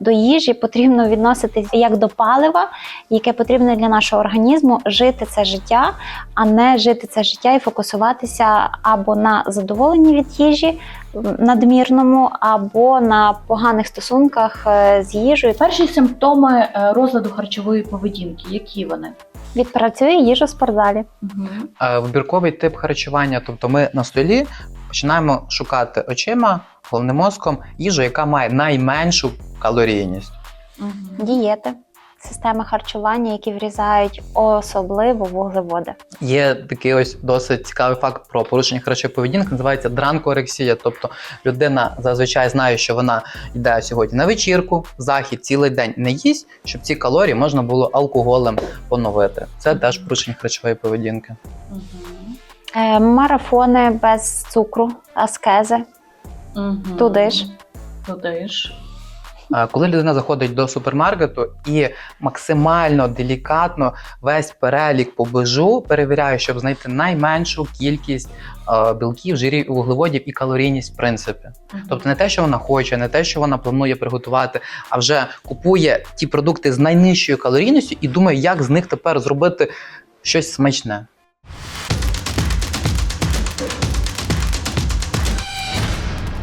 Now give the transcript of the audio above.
до їжі потрібно відноситись як до палива, яке потрібно для нашого організму жити це життя, а не жити це життя і фокусуватися або на задоволенні від їжі надмірному, або на поганих стосунках е, з їжею. Перші симптоми е, розладу харчової поведінки, які вони? Відпрацює їжу в спортзалі. Угу. Вибірковий тип харчування, тобто ми на столі починаємо шукати очима, головним мозком їжу, яка має найменшу калорійність. Дієти, системи харчування, які врізають особливо вуглеводи. Є такий ось досить цікавий факт про порушення харчової поведінки, називається дранкорексія. Тобто людина зазвичай знає, що вона йде сьогодні на вечірку, захід цілий день не їсть, щоб ці калорії можна було алкоголем поновити. Це теж порушення харчової поведінки. Е, марафони без цукру, аскези. Туди ж. Туди ж. Коли людина заходить до супермаркету і максимально делікатно весь перелік побежу перевіряє, щоб знайти найменшу кількість білків, жирів, вуглеводів і калорійність в принципі. Тобто не те, що вона хоче, не те, що вона планує приготувати, а вже купує ті продукти з найнижчою калорійністю і думає, як з них тепер зробити щось смачне.